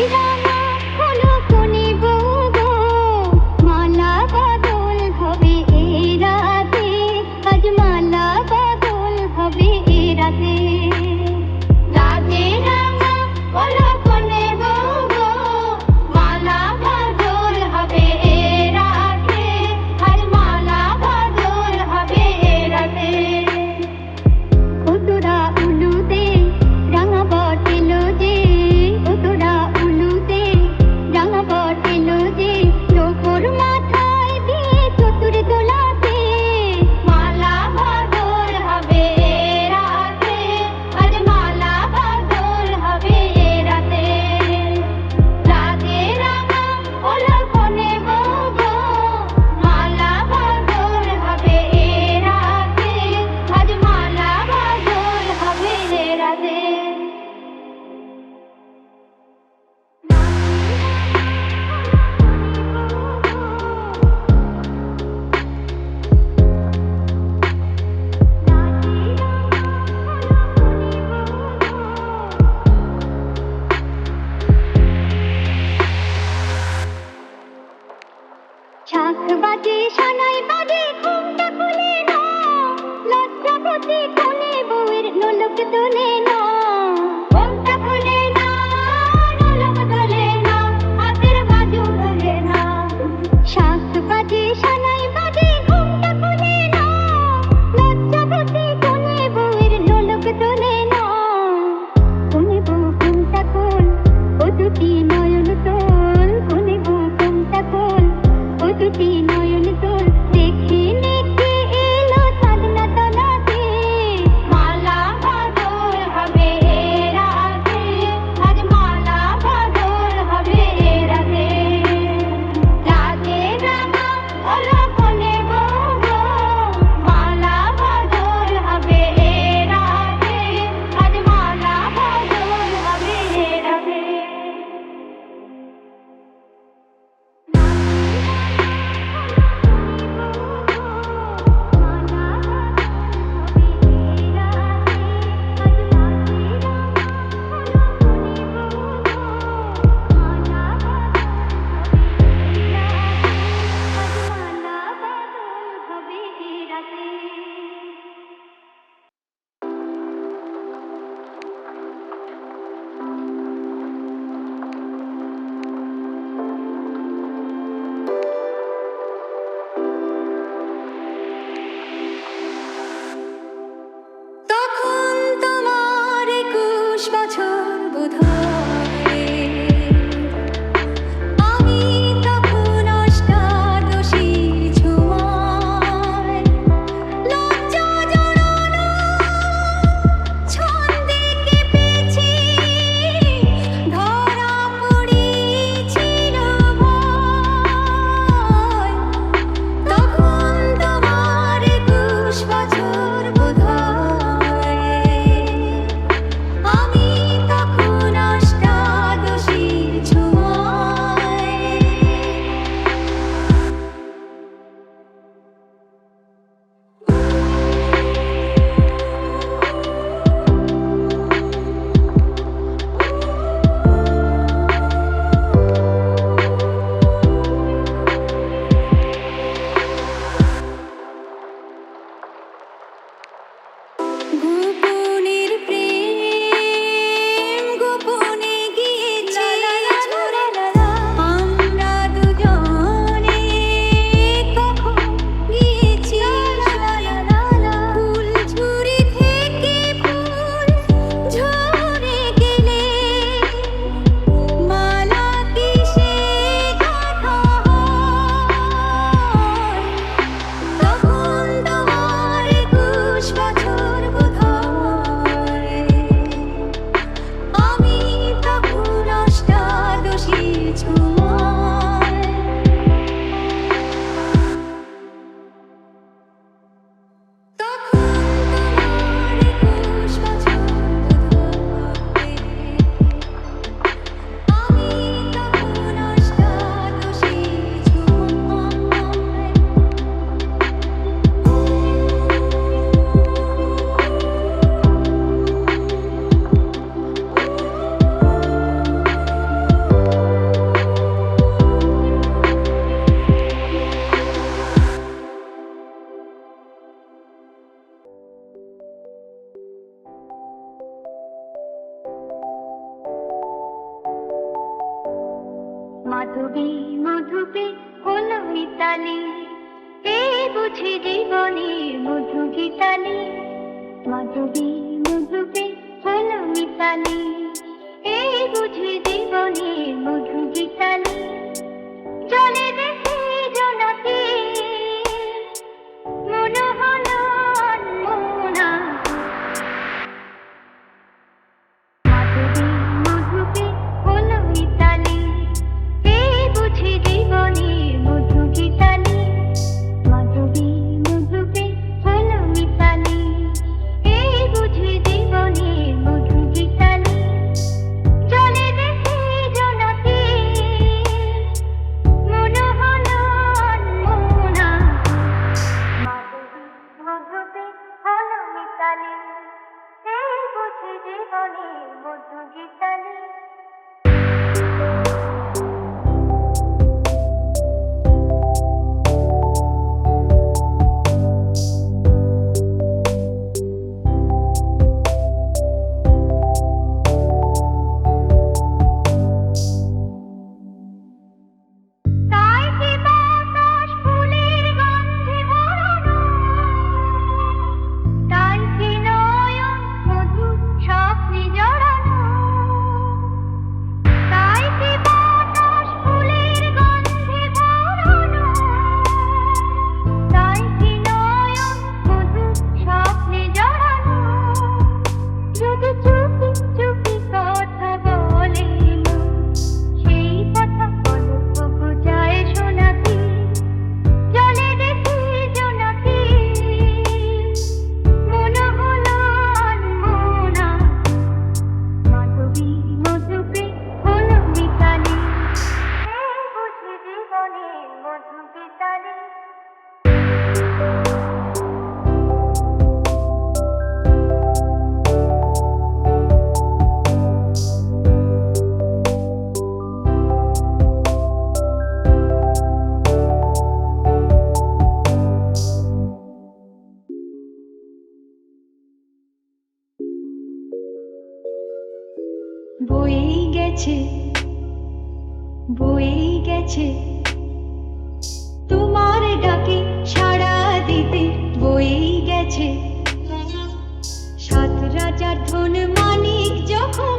Hey, বাজে সানাই বাজে ঘুমটা খুলে না লজ্জা প্রতি কোণে বউয়ের নলক দোলে মিতালি এই বুঝি জীবনে মধু বয়েই গেছে। তোমার ডাকে সাড়া দিতে বয়েই গেছে। সাত রাজার ধন মানিক যখন